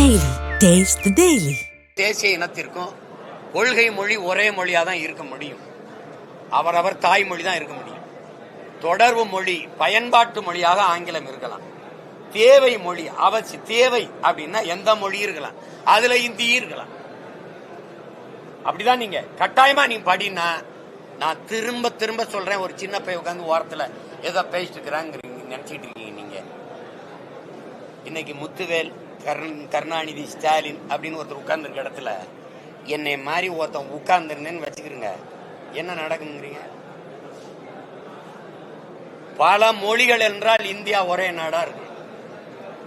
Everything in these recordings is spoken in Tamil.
டெய்லி டேஸ்ட் டெய்லி தேசிய இனத்திற்கும் கொள்கை மொழி ஒரே மொழியாக தான் இருக்க முடியும். அவரவர் தாய்மொழி தான் இருக்க முடியும். தொடர்பு மொழி பயன்பாட்டு மொழியாக ஆங்கிலம் இருக்கலாம். தேவை மொழி அவசி தேவை அப்படின்னா எந்த மொழி இருக்கலாம். அதுல இந்தி இருக்கலாம். அப்படிதான் நீங்க கட்டாயமா நீங்க படினா நான் திரும்ப திரும்ப சொல்றேன் ஒரு சின்ன பையன் உட்காந்து ஓரத்துல ஏதோ பேசிட்டு இருக்கிறாங்க நினைச்சிட்டு இருக்கீங்க நீங்க. இன்னைக்கு முத்துவேல் கருண் கருணாநிதி ஸ்டாலின் அப்படின்னு ஒருத்தர் உட்கார்ந்துருக்க இடத்துல என்னை மாதிரி ஒருத்தன் உட்கார்ந்துருந்தேன்னு வச்சுக்கிறீங்க என்ன நடக்குங்கிறீங்க பல மொழிகள் என்றால் இந்தியா ஒரே நாடா இருக்கு.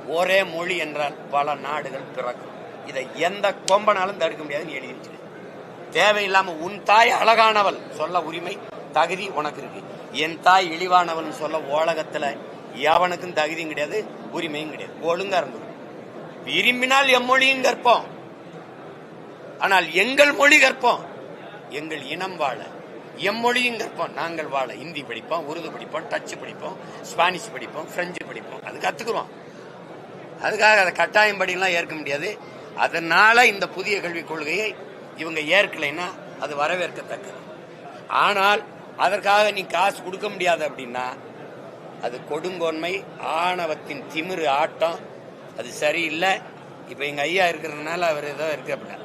ஒரே மொழி என்றால் பல நாடுகள் பிறக்கும். இதை எந்த கொம்பனாலும் தடுக்க முடியாதுன்னு எழுதி வச்சிரு தேவையில்லாம உன் தாய் அழகானவள் சொல்ல உரிமை தகுதி உனக்கு இருக்கு. என் தாய் இழிவானவள் சொல்ல உலகத்துல எவனுக்கும் தகுதியும் கிடையாது உரிமையும் கிடையாது. ஒழுங்கா இருந்தது விரும்பினால் எம்மொழியும் கற்போம். ஆனால் எங்கள் மொழி கற்போம். எங்கள் இனம் வாழ. எம்மொழியும் கற்போம். நாங்கள் வாழ. இந்தி படிப்போம் உருது படிப்போம் டச்சு படிப்போம் ஸ்பானிஷ் படிப்போம் பிரெஞ்சு படிப்போம். அது கத்துக்கிறோம். அதுக்காக அதை கட்டாயம் படிலாம் ஏற்க முடியாது. அதனால இந்த புதிய கல்விக் கொள்கையை இவங்க ஏற்கலைன்னா அது வரவேற்கத்தக்கது. ஆனால் அதற்காக நீ காசு கொடுக்க முடியாது அப்படின்னா அது கொடுங்கோன்மை ஆணவத்தின் திமிரு ஆட்டம் அது சரியில்லை. இப்போ எங்கள் ஐயா இருக்கிறதுனால அவர் ஏதோ இருக்கப்பட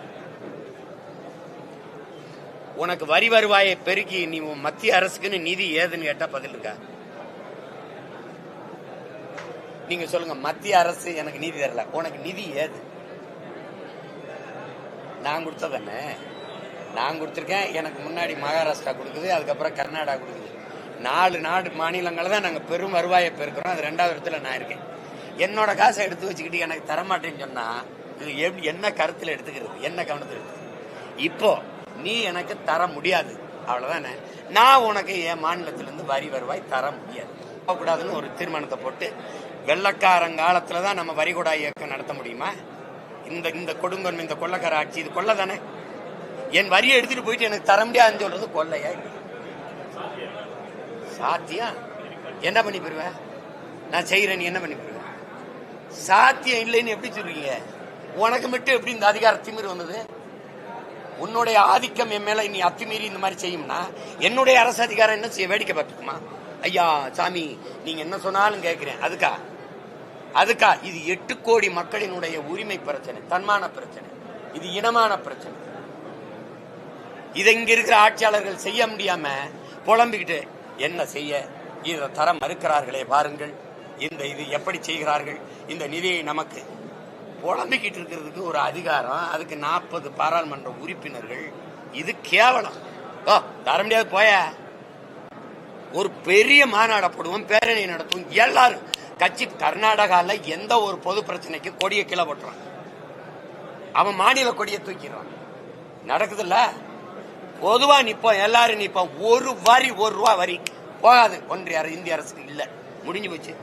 உனக்கு வரி வருவாயை பெருக்கி நீ உன் மத்திய அரசுக்குன்னு நிதி ஏதுன்னு கேட்டால் பதில் இருக்கா? நீங்க சொல்லுங்க மத்திய அரசு எனக்கு நிதி தரல. உனக்கு நிதி ஏது? நான் கொடுத்ததானே நான் கொடுத்துருக்கேன் எனக்கு முன்னாடி மகாராஷ்டிரா கொடுக்குது அதுக்கப்புறம் கர்நாடகா கொடுக்குது. நாலு நாடு மாநிலங்களை தான் நாங்கள் பெரும் வருவாயை பெருக்கிறோம். அது ரெண்டாவது இடத்துல நான் இருக்கேன். என்னோட காசை எடுத்து வச்சுக்கிட்டு எனக்கு தரமாட்டேன்னு சொன்னா எப்படி என்ன கருத்தில் எடுத்துக்கிறது? என்ன கவனத்தில் எடுத்துக்கிறது? இப்போ நீ எனக்கு தர முடியாது. அவ்வளவுதானே? நான் உனக்கு என் மாநிலத்திலிருந்து வரி வருவாய் தர முடியாது. கூடாதுன்னு ஒரு தீர்மானத்தை போட்டு வெள்ளக்காரங்காலத்துல தான் நம்ம வரிகுடா இயக்கம் நடத்த முடியுமா? இந்த இந்த கொடுங்கன்மை இந்த கொள்ளக்கார ஆட்சி இது கொள்ள தானே என் வரியை எடுத்துட்டு போயிட்டு எனக்கு தர முடியாதுன்னு சொல்றது கொள்ளையா சாத்தியா? சாத்தியம் என்ன பண்ணி போயிருவேன் நான் செய்யறேன் நீ என்ன பண்ணி போயிருவேன் சாத்தியம் இல்லைன்னு எப்படி சொல்றீங்க? உனக்கு மட்டும் எப்படி இந்த அதிகார திமிரு வந்தது? உன்னுடைய ஆதிக்கம் என் மேல நீ அத்துமீறி இந்த மாதிரி செய்யும்னா என்னுடைய அரசு அதிகாரம் என்ன செய்ய வேடிக்கை பார்த்துக்குமா ஐயா சாமி நீங்க என்ன சொன்னாலும் கேட்கிறேன். அதுக்கா? அதுக்கா? இது எட்டு கோடி மக்களினுடைய உரிமை பிரச்சனை தன்மான பிரச்சனை. இது இனமான பிரச்சனை. இதை இங்க இருக்கிற ஆட்சியாளர்கள் செய்ய முடியாம புலம்பிக்கிட்டு என்ன செய்ய? இதை தர மறுக்கிறார்களே பாருங்கள். இந்த இது எப்படி செய்கிறார்கள்? இந்த நிதியை நமக்கு புலம்பிக்கிட்டு இருக்கிறதுக்கு ஒரு அதிகாரம் அதுக்கு நாற்பது பாராளுமன்ற உறுப்பினர்கள் இது கேவலம். ஓ தர முடியாது போய. ஒரு பெரிய மாநாட போடுவோம் பேரணி நடத்துவோம் எல்லாரும் கட்சி கர்நாடகால எந்த ஒரு பொது பிரச்சனைக்கு கொடியை கீழே போட்டுறான் அவன் மாநில கொடியை தூக்கிடுறான். நடக்குதுல்ல? பொதுவா நிப்போம் எல்லாரும் நிப்போம். ஒரு வரி ஒரு ரூபா வரி போகாது. ஒன்றிய இந்திய அரசுக்கு இல்லை. முடிஞ்சு போச்சு.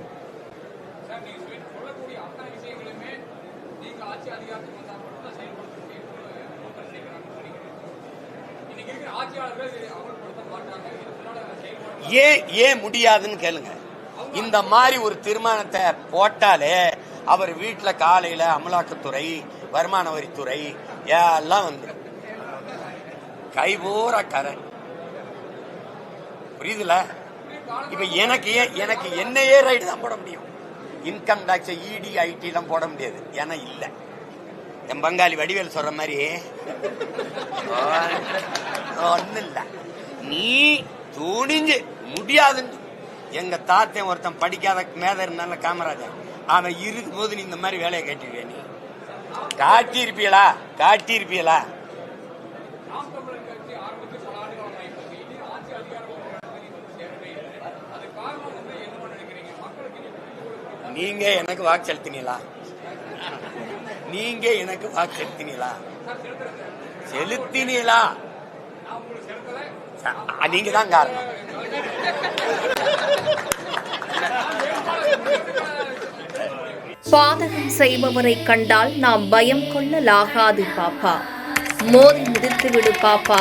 ஏன் ஏன் முடியாதுன்னு கேளுங்க. இந்த மாதிரி ஒரு தீர்மானத்தை போட்டாலே அவர் வீட்டுல காலையில அமலாக்கத்துறை வருமான வரித்துறை எல்லாம் வந்துடும் கைபூரா கரை. புரியுதுல இப்ப எனக்கு எனக்கு என்னையே ரைடு தான் போட முடியும். இன்கம் டாக்ஸ் இடி ஐடி எல்லாம் போட முடியாது. ஏன்னா இல்ல. என் பங்காளி வடிவேல் சொல்ற மாதிரி ஒன்றும் இல்ல. நீ துணிஞ்சு முடியாதுன்னு. எங்க தாத்தன் ஒருத்தன் படிக்காத மேத இருந்தால காமராஜர். அவன் இருக்கும் போது நீ இந்த மாதிரி வேலையை காட்டிடுவே நீ? காட்டியிருப்பியலா? காட்டியிருப்பீங்களா நீங்க எனக்கு வாக்கு செலுத்தினீங்களா நீங்க எனக்கு வாக்கு செலுத்தினீங்களா செலுத்தினீங்களா நீங்க தான் காரணம். பாதகம் செய்பவரை கண்டால் நாம் பயம் கொள்ளலாகாது பாப்பா. மோதி மிதித்து விடு பாப்பா.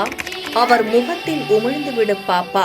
அவர் முகத்தில் உமிழ்ந்து விடு பாப்பா.